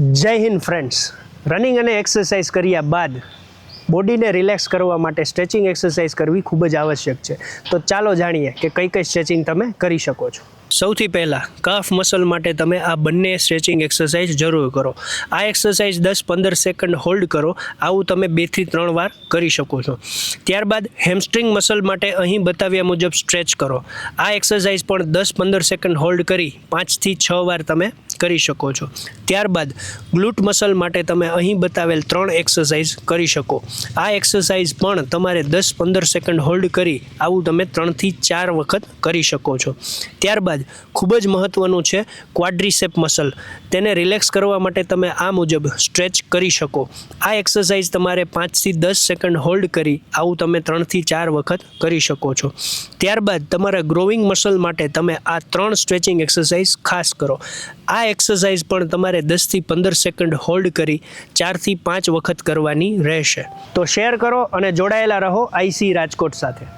જય Hind friends running અને exercise કર્યા બાદ બોડીને રિલેક્સ કરવા માટે સ્ટ્રેચિંગ એક્સરસાઇઝ કરવી ખૂબ જ આવશ્યક છે. તો ચાલો જાણીએ કે કઈ કઈ સ્ટ્રેચિંગ તમે કરી શકો છો. સૌથી પહેલાં કાફ મસલ માટે તમે આ બંને સ્ટ્રેચિંગ એક્સરસાઇઝ જરૂર કરો. આ એક્સરસાઇઝ દસ પંદર સેકન્ડ હોલ્ડ કરો. આવું તમે બેથી ત્રણ વાર કરી શકો છો. ત્યારબાદ હેમસ્ટ્રિંગ મસલ માટે અહીં બતાવ્યા મુજબ સ્ટ્રેચ કરો. આ એક્સરસાઇઝ પણ દસ પંદર સેકન્ડ હોલ્ડ કરી પાંચથી છ વાર તમે કરી શકો છો. ત્યારબાદ ગ્લુટ મસલ માટે તમે અહીં બતાવેલ ત્રણ એક્સરસાઇઝ કરી શકો. આ એક્સરસાઇઝ પણ તમારે દસ પંદર સેકન્ડ હોલ્ડ કરી આવું તમે ત્રણથી ચાર વખત કરી શકો છો. ત્યારબાદ ખૂબ જ મહત્ત્વનું છે ક્વાડ્રીસેપ મસલ તેને રિલેક્સ કરવા માટે તમે આ મુજબ સ્ટ્રેચ કરી શકો. આ એક્સરસાઇઝ તમારે પાંચથી દસ સેકન્ડ હોલ્ડ કરી આવું તમે ત્રણથી ચાર વખત કરી શકો છો. ત્યારબાદ તમારા ગ્રોવિંગ મસલ માટે તમે આ ત્રણ સ્ટ્રેચિંગ એક્સરસાઇઝ ખાસ કરો. આ એક્સરસાઇઝ પણ તમારે દસથી પંદર સેકન્ડ હોલ્ડ કરી ચારથી પાંચ વખત કરવાની રહેશે. તો શેર કરો અને જોડાયેલા રહો આઈસી રાજકોટ સાથે.